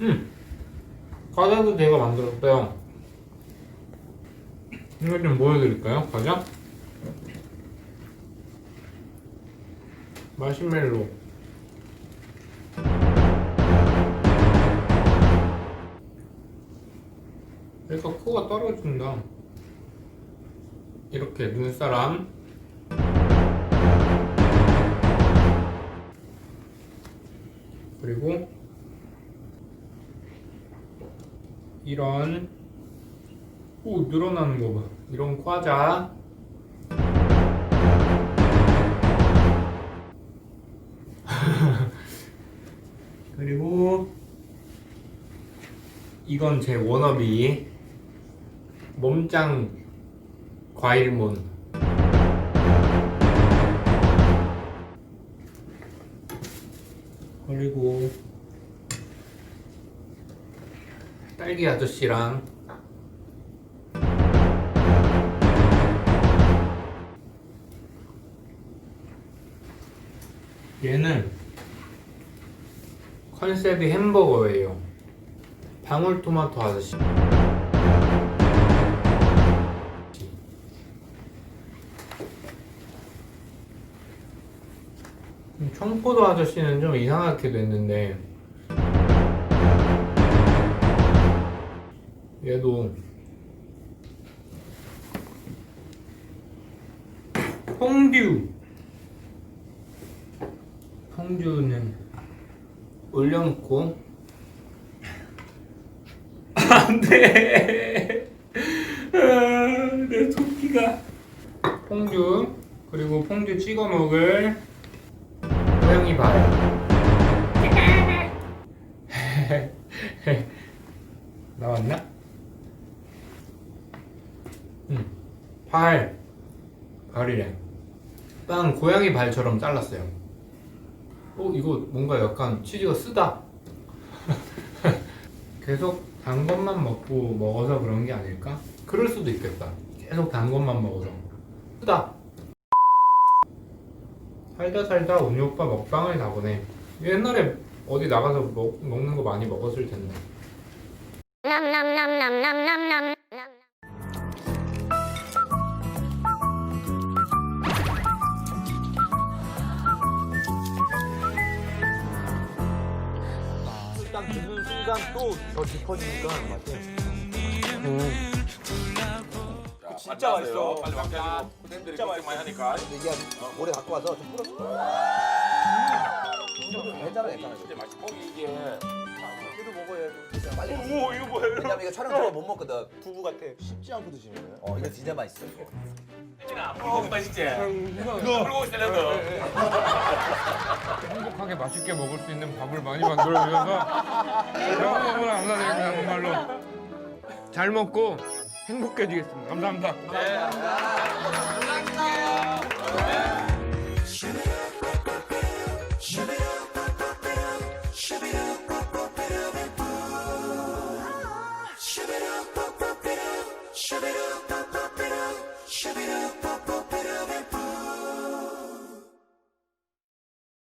음. 과자도 제가 만들었어요. 이거 좀 보여드릴까요? 과자? 마시멜로. 그러니까 코가 떨어진다 이렇게 눈사람. 그리고 이런 오 늘어나는 거 봐. 이런 과자. 그리고 이건 제 워너비. 몸짱 과일몬 그리고 딸기 아저씨랑 얘는 컨셉이 햄버거예요. 방울토마토 아저씨. 청포도 아저씨는 좀 이상하게 됐는데. 얘도 퐁듀. 퐁듀는 올려놓고. 안돼. 내 토끼가. 퐁듀 그리고 퐁듀 찍어 먹을 고양이 발 나왔나? 응. 발. 발이래. 빵 고양이 발처럼 잘랐어요. 어 이거 뭔가 약간 치즈가 쓰다. 계속 단 것만 먹고 먹어서 그런 게 아닐까? 그럴 수도 있겠다. 계속 단 것만 먹어서. 쓰다 살다 살다 운이 오빠 먹방을 다 보네 옛날에 어디 나가서 먹, 먹는 거 많이 먹었을 텐데. 딱 듣는 순간 또 더 깊어지니까 맞지? 진짜 맛있어. 빨리 팬들이 고생 많이 하니까 이게 오래 갖고 와서 좀 풀었어. 괜찮아, 괜찮아. 진짜 맛있고 이게 이거 먹어야 진짜 빨리. 오 이거 뭐야 왜냐면 이거 촬영 중에 못 먹거든. 두부 같아. 쉽지 않고 드시네. 어, 이거 진짜 맛있어. 어 맛있지 이거 풀고 있으려 너 행복하게 맛있게 먹을 수 있는 밥을 많이 만들어 주셔서 너무너무 감사드립니다 정말로 잘 먹고 행복해지겠습니다. 감사합니다. Shove it